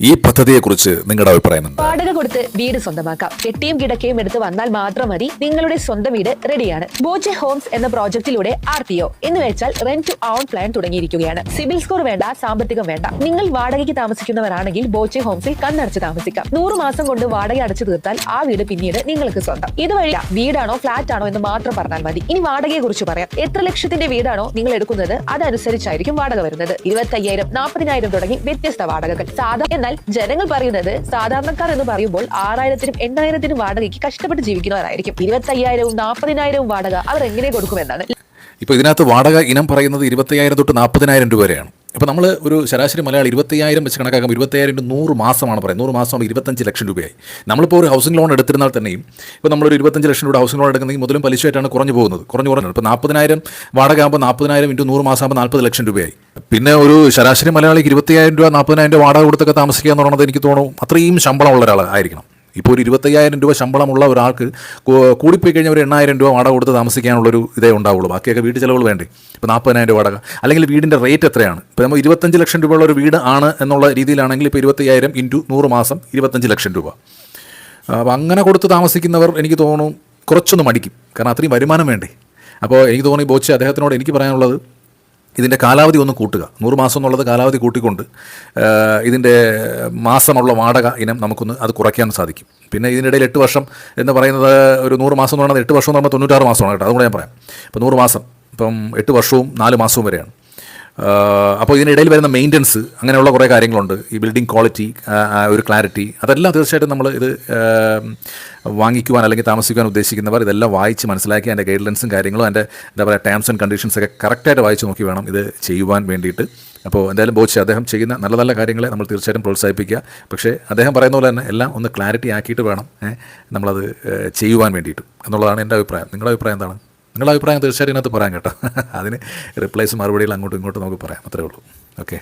ഈ പദ്ധതിയെ കുറിച്ച് നിങ്ങളുടെ അഭിപ്രായം വാടക കൊടുത്ത് വീട് സ്വന്തമാക്കാം. കെട്ടിയും കിടക്കയും എടുത്ത് വന്നാൽ മാത്രം മതി. നിങ്ങളുടെ സ്വന്തം വീട് റെഡിയാണ്. ബോജെ ഹോംസ് എന്ന പ്രോജക്റ്റിലൂടെ ആർ ടി ഒ. എന്ന് വെച്ചാൽ റെന്റ് ടു ഓൺ പ്ലാൻ തുടങ്ങിയിരിക്കുകയാണ്. സിവിൽ സ്കോർ വേണ്ട സാമ്പത്തികം വേണ്ട. നിങ്ങൾ വാടകയ്ക്ക് താമസിക്കുന്നവരാണെങ്കിൽ ബോജെ ഹോംസിൽ കണ്ണടച്ച് താമസിക്കാം. നൂറ് മാസം കൊണ്ട് വാടക അടച്ചു തീർത്താൽ ആ വീട് പിന്നീട് നിങ്ങൾക്ക് സ്വന്തം. ഇതുവഴി വീടാണോ ഫ്ലാറ്റ് ആണോ എന്ന് മാത്രം പറഞ്ഞാൽ മതി. ഇനി വാടകയെ കുറിച്ച് പറയാം. എത്ര ലക്ഷത്തിന്റെ വീടാണോ നിങ്ങൾ എടുക്കുന്നത്? അതനുസരിച്ചായിരിക്കും വാടക വരുന്നത്. ഇരുപത്തയ്യായിരം നാൽപ്പതിനായിരം തുടങ്ങി വ്യത്യസ്ത വാടകകൾ. സാധാ എന്നാൽ ജനങ്ങൾ പറയുന്നത് സാധാരണക്കാർ എന്ന് പറയുമ്പോൾ ആറായിരത്തിനും എണ്ണായിരത്തിനും വാടകയ്ക്ക് കഷ്ടപ്പെട്ട് ജീവിക്കുന്നവരായിരിക്കും. ഇരുപത്തയ്യായിരവും നാൽപ്പതിനായിരവും വാടക അവർ എങ്ങനെ കൊടുക്കുമെന്നാണ്. ഇപ്പൊ ഇതിനകത്ത് വാടക ഇനം പറയുന്നത് ഇരുപത്തയ്യായിരം തൊട്ട് നാൽപ്പതിനായിരം രൂപ വരെയാണ്. അപ്പോൾ നമ്മൾ ഒരു ശരാശരി മലയാളി ഇരുപത്തയ്യായിരം വെച്ച് കണക്കാക്കാം ഇരുപത്തയ്യായിരം നൂറ് മാസമാണ് പറയുന്നത്. നൂറ് മാസം ഇരുപത്തഞ്ച് ലക്ഷം രൂപയായി. നമ്മളിപ്പോൾ ഒരു ഹൗസിംഗ് ലോൺ എടുത്തിരുന്നാൽ തന്നെയും ഇപ്പോൾ നമ്മളൊരു ഇരുപത്തഞ്ച് ലക്ഷം രൂപ ഹൗസിംഗ് ലോൺ എടുക്കുന്നെങ്കിൽ മുതലും പലിശയായിട്ടാണ് കുറഞ്ഞു പോകുന്നത്. കുറഞ്ഞു കുറഞ്ഞു. ഇപ്പോൾ നാൽപ്പതിനായിരം വാടക ആകുമ്പോൾ നാൽപ്പതിനായിരം ഇന്റു നൂറ് മാസം ആകുമ്പോൾ നാൽപ്പത് ലക്ഷം രൂപയായി. പിന്നെ ഒരു ശരാശരി മലയാളിക്ക് ഇരുപത്തയ്യായിരം രൂപ നാൽപ്പതിനായിരം രൂപ വാടക കൊടുത്തൊക്കെ താമസിക്കുക എന്ന് പറയുന്നത് എനിക്ക് തോന്നുന്നു അത്രയും ശമ്പളമുള്ള ഒരാൾ ആയിരിക്കണം ഇപ്പോൾ ഒരു ഇരുപത്തയ്യായിരം രൂപ ശമ്പളമുള്ള ഒരാൾക്ക് കൂടിപ്പോയി കഴിഞ്ഞാൽ ഒരു എണ്ണായിരം രൂപ വാടക കൊടുത്ത് താമസിക്കാനുള്ളൊരു ഇതേ ഉണ്ടാവുള്ളൂ. ബാക്കിയൊക്കെ വീട് ചിലവുകൾ വേണ്ടേ? ഇപ്പോൾ നാൽപ്പതിനായിരം രൂപ വാടക. അല്ലെങ്കിൽ വീടിന്റെ റേറ്റ് എത്രയാണ്? ഇപ്പോൾ നമ്മൾ ഇരുപത്തഞ്ച് ലക്ഷം രൂപയുള്ള ഒരു വീട് ആണ് എന്നുള്ള രീതിയിലാണെങ്കിൽ ഇപ്പോൾ ഇരുപത്തയ്യായിരം ഇന്റു നൂറ് മാസം ഇരുപത്തഞ്ച് ലക്ഷം രൂപ. അപ്പോൾ അങ്ങനെ കൊടുത്ത് താമസിക്കുന്നവർ എനിക്ക് തോന്നുന്നു കുറച്ചൊന്ന് മടിക്കും. കാരണം അത്രയും വരുമാനം വേണ്ടേ? അപ്പോൾ എനിക്ക് തോന്നി ബോച്ചെ അദ്ദേഹത്തിനോട് എനിക്ക് പറയാനുള്ളത് ഇതിന്റെ കാലാവധി ഒന്ന് കൂട്ടുക. നൂറ് മാസം എന്നുള്ളത് കാലാവധി കൂട്ടിക്കൊണ്ട് ഇതിന്റെ മാസമുള്ള വാടക ഇനം നമുക്കൊന്ന് അത് കുറയ്ക്കാൻ സാധിക്കും. പിന്നെ ഇതിനിടയിൽ എട്ട് വർഷം എന്ന് പറയുന്നത് ഒരു നൂറ് മാസം എന്ന് പറയുന്നത് എട്ട് വർഷം എന്ന് പറയുമ്പോൾ തൊണ്ണൂറ്റാറ് മാസമാണ് കേട്ടോ. അതുകൂടെ ഞാൻ പറയാം. ഇപ്പോൾ നൂറ് മാസം ഇപ്പം എട്ട് വർഷവും നാല് മാസവും വരെയാണ്. അപ്പോൾ ഇതിനിടയിൽ വരുന്ന മെയിന്റനൻസ് അങ്ങനെയുള്ള കുറേ കാര്യങ്ങളുണ്ട്. ഈ ബിൽഡിംഗ് ക്വാളിറ്റി ഒരു ക്ലാരിറ്റി അതെല്ലാം തീർച്ചയായിട്ടും നമ്മൾ ഇത് വാങ്ങിക്കുവാൻ അല്ലെങ്കിൽ താമസിക്കുവാൻ ഉദ്ദേശിക്കുന്നവർ ഇതെല്ലാം വായിച്ച് മനസ്സിലാക്കി അതിന്റെ ഗൈഡ്ലൈൻസും കാര്യങ്ങളും അതിന്റെ എന്താ പറയുക ടേംസ് ആൻഡ് കണ്ടീഷൻസ് ഒക്കെ കറക്റ്റായിട്ട് വായിച്ച് നോക്കി വേണം ഇത് ചെയ്യുവാൻ വേണ്ടിയിട്ട്. അപ്പോൾ എന്തായാലും ബോച്ച് അദ്ദേഹം ചെയ്യുന്ന നല്ല നല്ല കാര്യങ്ങളെ നമ്മൾ തീർച്ചയായിട്ടും പ്രോത്സാഹിപ്പിക്കുക. പക്ഷേ അദ്ദേഹം പറയുന്ന പോലെ തന്നെ എല്ലാം ഒന്ന് ക്ലാരിറ്റി ആക്കിയിട്ട് വേണം നമ്മളത് ചെയ്യുവാൻ വേണ്ടിയിട്ട്. എന്നുള്ളതാണ് എന്റെ അഭിപ്രായം. നിങ്ങളുടെ അഭിപ്രായം എന്താണ്? നിങ്ങളുടെ അഭിപ്രായം തീർച്ചയായിട്ടും ഇതിനകത്ത് പറയാം കേട്ടോ. അതിന് റിപ്ലൈസ് മറുപടികൾ അങ്ങോട്ടും ഇങ്ങോട്ടും നമുക്ക് പറയാം. അത്രേ ഉള്ളൂ. ഓക്കെ